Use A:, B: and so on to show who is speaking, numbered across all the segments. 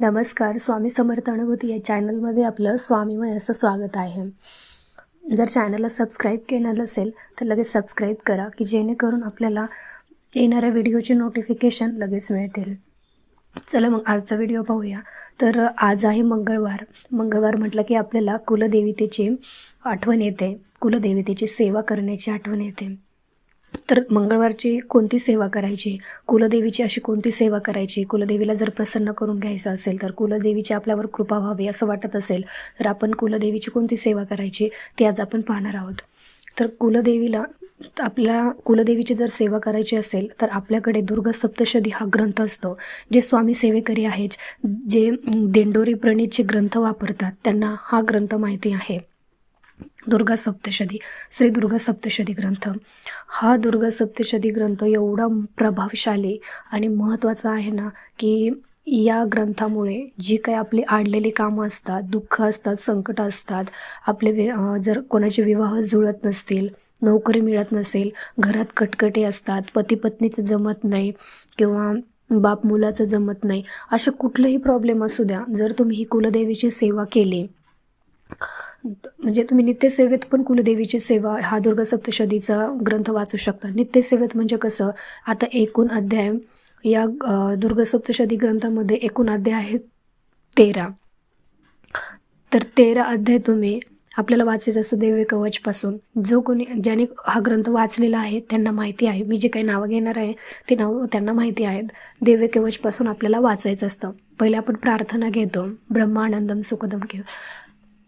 A: नमस्कार स्वामी समर्थ अनुभूती या चॅनलमध्ये आपलं स्वामीमय असं स्वागत आहे. जर चॅनलला सबस्क्राईब केलं नसेल तर लगेच सबस्क्राईब करा की जेणेकरून आपल्याला येणाऱ्या व्हिडिओचे नोटिफिकेशन लगेच मिळतील. चला मग आजचा व्हिडिओ पाहूया. तर आज आहे मंगळवार. मंगळवार म्हटलं की आपल्याला कुलदेवतेची आठवण येते. कुलदेवतेची सेवा करण्याची आठवण येते. तर मंगळवारची कोणती सेवा करायची? कुलदेवीची अशी कोणती सेवा करायची? कुलदेवीला जर प्रसन्न करून घ्यायचं असेल तर कुलदेवीची आपल्यावर कृपा व्हावी असं वाटत असेल तर आपण कुलदेवीची कोणती सेवा करायची ती आज आपण पाहणार आहोत. तर कुलदेवीला आपल्या कुलदेवीची जर सेवा करायची असेल तर आपल्याकडे दुर्गा सप्तशदी हा ग्रंथ असतो जे स्वामी सेवेकरी आहेत जे दिंडोरी प्रणितचे ग्रंथ वापरतात त्यांना हा ग्रंथ माहिती आहे. दुर्गा सप्तशती श्री दुर्गा सप्तशती ग्रंथ. हा दुर्गा सप्तशती ग्रंथ एवढा प्रभावशाली आणि महत्त्वाचा आहे ना की या ग्रंथामुळे जी काही आपली आडलेली कामं असतात दुःख असतात संकट असतात आपले वि जर कोणाचे विवाह जुळत नसतील नोकरी मिळत नसेल घरात कटकटे असतात पती पत्नीचं जमत नाही किंवा बाप मुलाचं जमत नाही अशा कुठलंही प्रॉब्लेम असू द्या जर तुम्ही ही कुलदेवीची सेवा केली म्हणजे तुम्ही नित्यसेवेत पण कुलदेवीची सेवा हा दुर्गा सप्तशतीचा ग्रंथ वाचू शकता. नित्यसेवेत म्हणजे कसं? आता एकूण अध्याय या दुर्गा सप्तशती ग्रंथामध्ये एकूण अध्याय आहेत तेरा. तर तेरा अध्याय तुम्ही आपल्याला वाचायचं असं देवे कवचपासून जो कोणी ज्याने हा ग्रंथ वाचलेला आहे त्यांना माहिती आहे. मी जे काही नावं घेणार आहे ते नाव त्यांना माहिती आहेत. देवे कवचपासून आपल्याला वाचायचं असतं. पहिले आपण प्रार्थना घेतो. ब्रह्मानंदम सुखदम घेऊ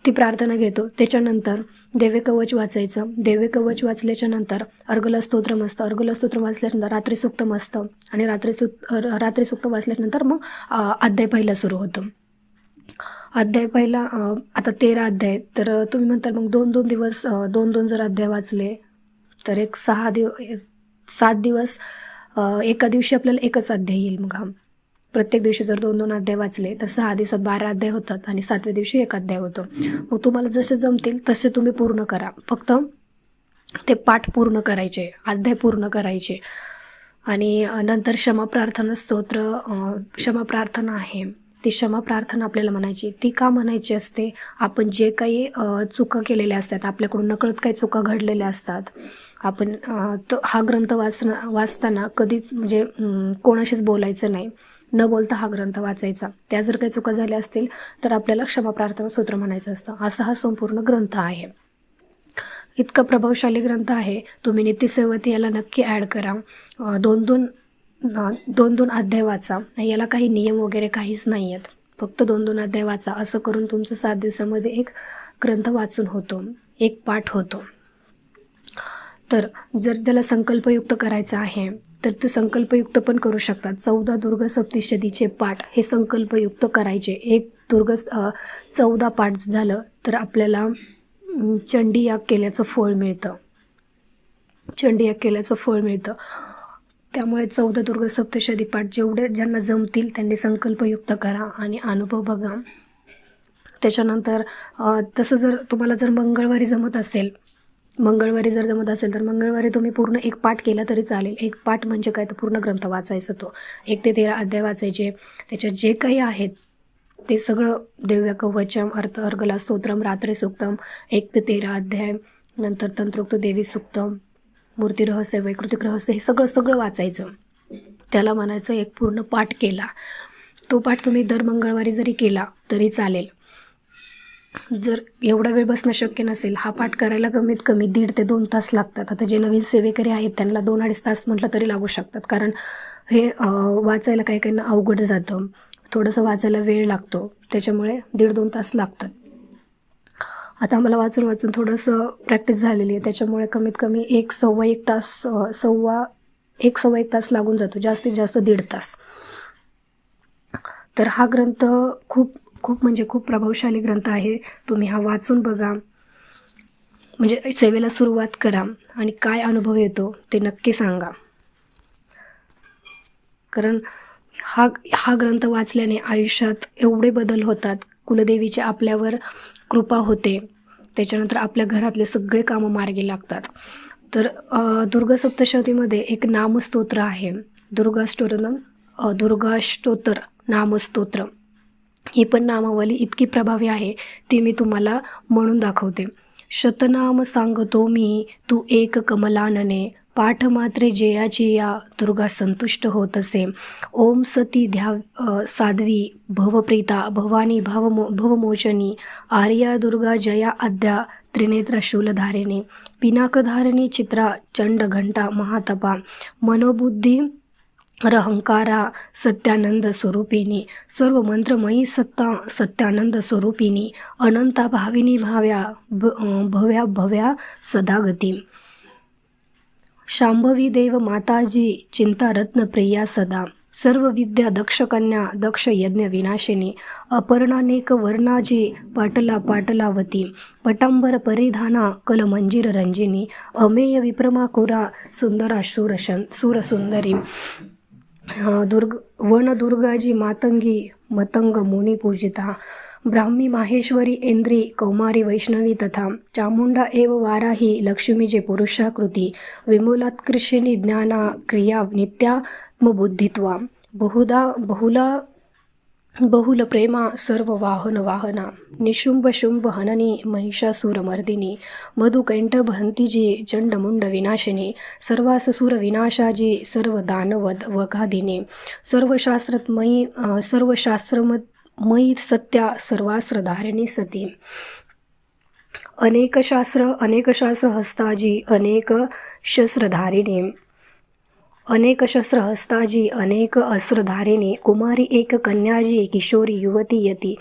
A: ती प्रार्थना घेतो. त्याच्यानंतर देवे कवच वाचायचं. देवे कवच वाचल्याच्या नंतर अर्गला स्तोत्रम असतं स्तोत्र वाचल्यानंतर रात्री सुक्तम असतं आणि रात्री सुक्त रात्री सुक्त वाचल्यानंतर मग अध्याय पहिला सुरू होतो. अध्याय पहिला आता तेरा अध्याय तर तुम्ही म्हणताल मग दोन दोन दिवस दोन दोन जर अध्याय वाचले तर एक सहा दिव सात दिवस एका दिवशी आपल्याला एकच अध्याय येईल मग हा. प्रत्येक दिवशी जर दोन दोन अध्याय वाचले तर सहा दिवसात बारा अध्याय होतात आणि सातव्या दिवशी एक अध्याय होतो. मग तुम्हाला जसे जमतील तसे तुम्ही पूर्ण करा. फक्त ते पाठ पूर्ण करायचे अध्याय पूर्ण करायचे. आणि नंतर क्षमा प्रार्थना स्तोत्र क्षमा प्रार्थना आहे. ती क्षमा प्रार्थना आपल्याला म्हणायची. ती का म्हणायची असते? आपण जे काही चुका केलेल्या असतात आपल्याकडून नकळत काही चुका घडलेल्या असतात आपण तर हा ग्रंथ वाचना वाचताना कधीच म्हणजे कोणाशीच बोलायचं नाही. न बोलता हा ग्रंथ वाचायचा. त्या जर काही चुका झाल्या असतील तर आपल्याला क्षमा प्रार्थना सूत्र म्हणायचं असतं. असा हा संपूर्ण ग्रंथ आहे. इतका प्रभावशाली ग्रंथ आहे. तुम्ही नित्यसेवती याला नक्की ॲड करा. दोन दोन दोन दोन अध्याय वाचा. याला काही नियम वगैरे काहीच नाही आहेत फक्त दोन दोन अध्याय वाचा. असं करून तुमचं सात दिवसामध्ये एक ग्रंथ वाचून होतो. एक पाठ होतो. तर जर त्याला संकल्पयुक्त करायचं आहे तर ते संकल्पयुक्त पण करू शकतात. चौदा दुर्ग सप्तशतीचे पाठ हे संकल्पयुक्त करायचे. एक दुर्ग चौदा पाठ झालं तर आपल्याला चंडी याग केल्याचं फळ मिळतं. चंडी याग केल्याचं फळ मिळतं. त्यामुळे चौदा दुर्ग सप्तशती पाठ जेवढे ज्यांना जमतील त्यांनी संकल्पयुक्त करा आणि अनुभव बघा. त्याच्यानंतर तसं जर तुम्हाला जर मंगळवारी जमत असेल मंगळवारी जर जमत असेल तर मंगळवारी तुम्ही पूर्ण एक पाठ केला तरी चालेल. एक पाठ म्हणजे काय? तर पूर्ण ग्रंथ वाचायचं तो. एक ते तेरा अध्याय वाचायचे. त्याच्यात जे काही आहेत ते सगळं दिव्य कवचम अर्थ अर्गला स्तोत्रम रात्री सुक्तम एक ते तेरा अध्याय नंतर तंत्रोक्त देवी सुक्तम मूर्ती रहस्य वैकृतिक रहस्य हे सगळं सगळं वाचायचं. त्याला म्हणायचं एक पूर्ण पाठ केला. तो पाठ तुम्ही दर मंगळवारी जरी केला तरी चालेल. जर एवढा वेळ बसणं शक्य नसेल हा पाठ करायला कमीत कमी दीड ते दोन तास लागतात. आता जे नवीन सेवेकरी आहेत त्यांना दोन अडीच तास म्हटलं तरी लागू शकतात. कारण हे वाचायला काही काहींना अवघड जातं. थोडंसं वाचायला वेळ लागतो. त्याच्यामुळे दीड दोन तास लागतात. आता आम्हाला वाचून वाचून थोडंसं प्रॅक्टिस झालेली आहे. त्याच्यामुळे कमीत कमी एक सव्वा एक तास सव्वा एक सव्वा एक तास लागून जातो. जास्तीत जास्त दीड तास. तर हा ग्रंथ खूप खूप म्हणजे खूप प्रभावशाली ग्रंथ आहे. तुम्ही हा वाचून बघा. म्हणजे सेवेला सुरुवात करा आणि काय अनुभव येतो ते नक्की सांगा. कारण हा हा ग्रंथ वाचल्याने आयुष्यात एवढे बदल होतात. कुलदेवीचे आपल्यावर कृपा होते. त्याच्यानंतर आपल्या घरातले सगळे कामं मार्गी लागतात. तर दुर्गा सप्तशतीमध्ये एक नामस्तोत्र आहे. दुर्गा स्टोरन दुर्गा स्तोत्र नामस्तोत्र. ही पण नामावली इतकी प्रभावी आहे ती मी तुम्हाला म्हणून दाखवते. शतनाम सांगतो मी तू एक कमलानने पाठ मात्रे जयाची या दुर्गा संतुष्ट होत असे ओम सती ध्या साध्वी भवप्रीता भवानी भवमो भवमोचनी आर्या दुर्गा जया अद्या त्रिनेत्र शूलधारिणी पिनाकधारिणी चित्रा चंड घंटा महातपा मनोबुद्धी रहंकारा सत्यानंद स्वरूपिणी सर्व मंत्रमयी सत्ता सत्यानंद स्वरूपिणी अनंता भाविनी भाव्या भ भव्या भव्या सदागती. शांभवी देव माताजी चिंता रत्न प्रिया सदा. सर्व विद्या दक्ष कन्या दक्ष यज्ञ विनाशिनी अपर्णानेक वर्णाजी पाटला पाटलावती पटांबर परिधाना कलमंजीर रंजिनी अमेय विप्रमा कुरा सुंदरा शूरशन सुरसुंदरी दुर्ग वनदुर्गाजी मातंगी मतंग मुनी पूजिता ब्राह्मी माहेश्वरी इंद्री कौमारी वैष्णवी तथा चामुंडा एव वाराही लक्ष्मीजे पुरुषाकृती विमूलात्कृषिणी ज्ञाना क्रिया नित्यात्मबुद्धित्वा बहुधा बहुला बहुल प्रेमा सर्व वाहन वाहना निशुंभ शुंभ हननी महिषासुरमर्दिनी मधुकैंटभ हंतीजी चंडमुंड विनाशिनी सर्वासुर विनाशाजी सर्व दानवद वगादिनी सर्वशास्त्रमयी सर्वशास्त्रमयी सत्या सर्वास्त्रधारिणी सती अनेक शास्त्र अनेक शास्त्र हस्ताजी अनेक शस्त्रधारिणी अनेक शस्त्र हस्ताजी अनेक अस्त्रधारिणी कुमारी एक कन्याजी किशोरी युवती यती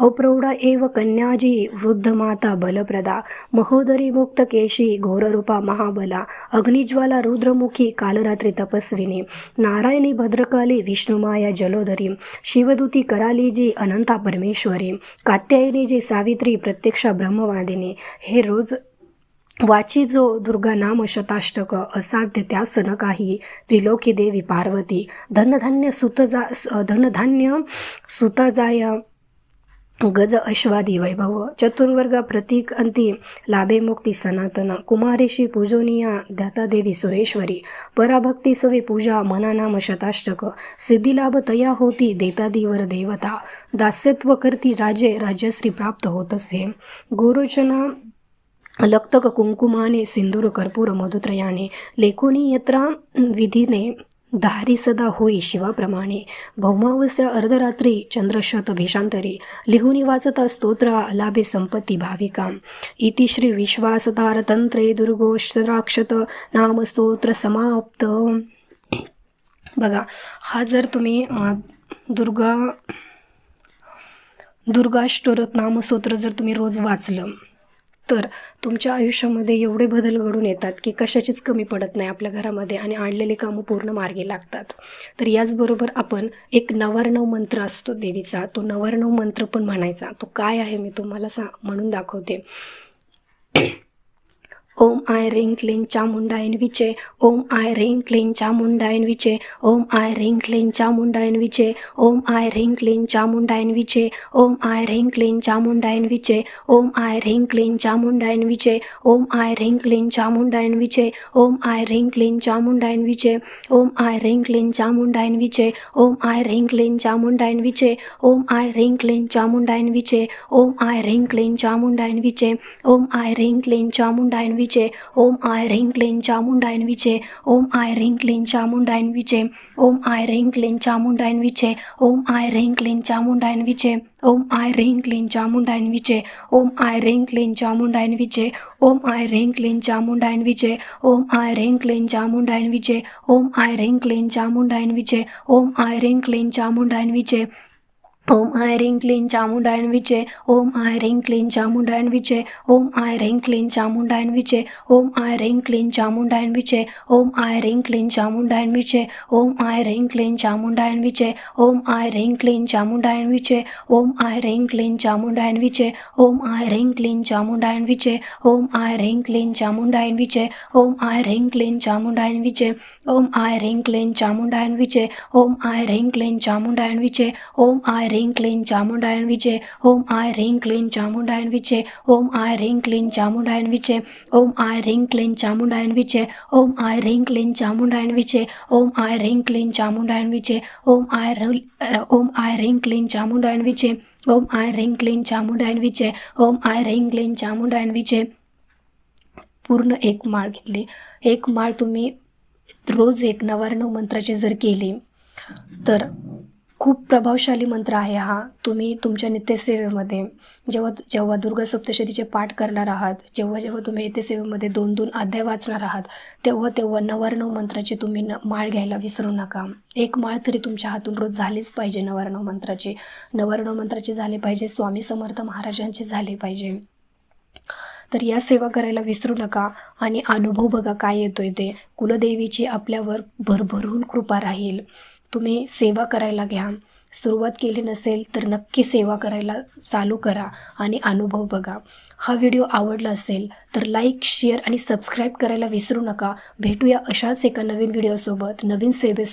A: अप्रौढा एव कन्याजी वृद्ध माता बलप्रदा महोदरी मुक्त केशी घोररूपा महाबला अग्निज्वाला रुद्रमुखी कालरात्री तपस्विनी नारायणी भद्रकाली विष्णुमाया जलोधरी शिवदूती करालीजी अनंता परमेश्वरी कात्यायनीजी सावित्री प्रत्यक्षा ब्रह्मवादिनी हे रोज वाची जो दुर्गा नाम शताष्टक असाध्य त्यासन काही त्रिलोकी देवी पार्वती धनधान्य सुतजा धनधान्य सुतजाय गज अश्वादी वैभव. चतुर्वर्ग प्रतीक अंती लाभे मुक्ती सनातन. कुमारेशी पूजनीया ध्यातादेवी सुरेश्वरी. पराभक्ती सवे पूजा मनानाम शताष्टक सिद्धिलाभ तया होती देतादीवर देवता. दास्यत्व करती राजे राज्यश्री प्राप्त होत असे. गोरोचना लक्तक कुंकुमाने सिंदूर कर्पूर मधुत्रयाने लेखोनी यत्रा विधीने धारी सदा होई शिवाप्रमाणे. भौमावस्या अर्धरात्री चंद्रशत भेषांतरी. लिहुनी वाचता स्तोत्र लाभे संपत्ती भाविका इति श्री विश्वासतार तंत्रे दुर्गोष्टराक्षत नाम स्तोत्र समाप्त. बघा हा जर तुम्ही दुर्गा दुर्गाष्टोरत नामस्तोत्र जर तुम्ही रोज वाचलं तर तुमच्या आयुष्यामध्ये एवढे बदल घडून येतात की कशाचीच कमी पडत नाही आपल्या घरामध्ये आणि आणलेली कामं पूर्ण मार्गी लागतात. तर याचबरोबर आपण एक नवार्णव मंत्र असतो देवीचा. तो नवार्णव मंत्र पण म्हणायचा. तो काय आहे मी तुम्हाला सा म्हणून दाखवते. ओम आय रिंग क्लीन चामुंडायन विचे ओम आय रिंग क्लीन चामुंडायन विचे ओम आय रिंग क्लीन चामुंडायन विचे ओम आय रिंग क्लीन चामुंडायन विचे ओम आय रिंग क्लीन चामुंडायन विचे ओम आय रिंग क्लीन चामुंडायन विचे ओम आय रिंग क्लीन चामुंडायन विचे ओम आय रिंग क्लीन चामुंडायन विचे ओम आय रिंग क्लीन चामुंडायन विचे ओम आय रिंग क्लीन चामुंडायन विचे ओम आय रिंग क्लीन चामुंडायन विचे ओम आय रिंग क्लीन चामुंडायन विचे ओम आय रिंग क्लीन चामुंडायन విజే ఓం ఆయ హ్రీం క్లీం చాముండాయన్ విజే ఓం ఆయ హ్రీం క్లీం చాముండాయన్ విజే ఓం ఆయ హ్రీం క్లీం చాముండాయన్ విజే ఓం ఆయ హ్రీం క్లీం చాముండాయన్ విజే ఓం આయ హ్రీం క్లీం చాముండాయన్ વિજય ઓમ આય રેંગ ક્લીન ચામુંડાયન વિજય ઓમ આય રેંગ ક્લીન ચામુંડાયન વિજય ઓમ આય રેંગ ક્લીન ચામુંડાયન વિજય ઓમ આય રેંગ ક્લીન ચામુંડાયન વિજય ઓમ આય રેંગ ક્લીન ચામુંડાયન વિજય ओम आय रिंग क्लीन चामुंडायन विचे ओम आय रिंग क्लीन चामुंडायन विचे ओम आय रिंग क्लीन चामुंडायन विचे ओम आय रिंग क्लीन चामुंडायन विचे ओम आय रिंग क्लीन चामुंडायन विचे ओम आय रिंग क्लीन चामुंडायन विचे ओम आय रिंग क्लीन चामुंडायन विचे ओम आय रिंग क्लीन चामुंडायन विचे ओम आय रिंग क्लीन चामुंडायन विचे ओम आय रिंग क्लीन चामुंडायन विचे ओम आय रिंग क्लीन चामुंडायन विचे ओम आय रिंग क्लीन चामुंडायन विचे ओम आय रिंग क्लीन चामुंडायन विचे ओम आय रिंग ह्रीं क्लीं चामुंडायन विचे ओम आय ह्रीं क्लीं चामुंडायन विचे ओम आय ह्रीं क्लीं चामुंडायन विचे ओम आय ह्रीं क्लीं चामुंडायन विचे ओम आय ह्रीं क्लीं चामुंडायन विचे ओम आय ह्रीं क्लीं चामुंडायन विचे ओम आय ओम आय ह्रीं क्लीं चामुंडायन विचे ओम आय ह्रीं क्लीं चामुंडायन विचे ओम आय ह्रीं क्लीं चामुंडायन विचे पूर्ण एक माळ घेतली. एक माळ तुम्ही रोज एक नवाऱ्णव मंत्राची जर केली तर खूप प्रभावशाली मंत्र आहे हा. तुम्ही तुमच्या नित्यसेवेमध्ये जेव्हा जेव्हा दुर्गा सप्तशतीचे पाठ करणार आहात जेव्हा जेव्हा तुम्ही नित्यसेवेमध्ये दोन दोन अध्याय वाचणार आहात तेव्हा तेव्हा नवाऱ्णव मंत्राची तुम्ही न माळ घ्यायला विसरू नका. एक माळ तरी तुमच्या हातून रोज झालीच पाहिजे नवाऱ्णव मंत्राची. नवाऱ्णव मंत्राची झाली पाहिजे स्वामी समर्थ महाराजांची झाली पाहिजे. तर या सेवा करायला विसरू नका आणि अनुभव बघा काय येतोय ते. कुलदेवीची आपल्यावर भरभरून कृपा राहील. तुम्ही सेवा करायला घ्या. सुरुवात केली नसेल तर नक्की सेवा करायला चालू करा आणि अनुभव बघा. हा व्हिडिओ आवडला असेल तर लाईक शेअर आणि सबस्क्राईब करायला विसरू नका. भेटूया अशाच एका नवीन व्हिडिओसोबत नवीन सेवेसोबत.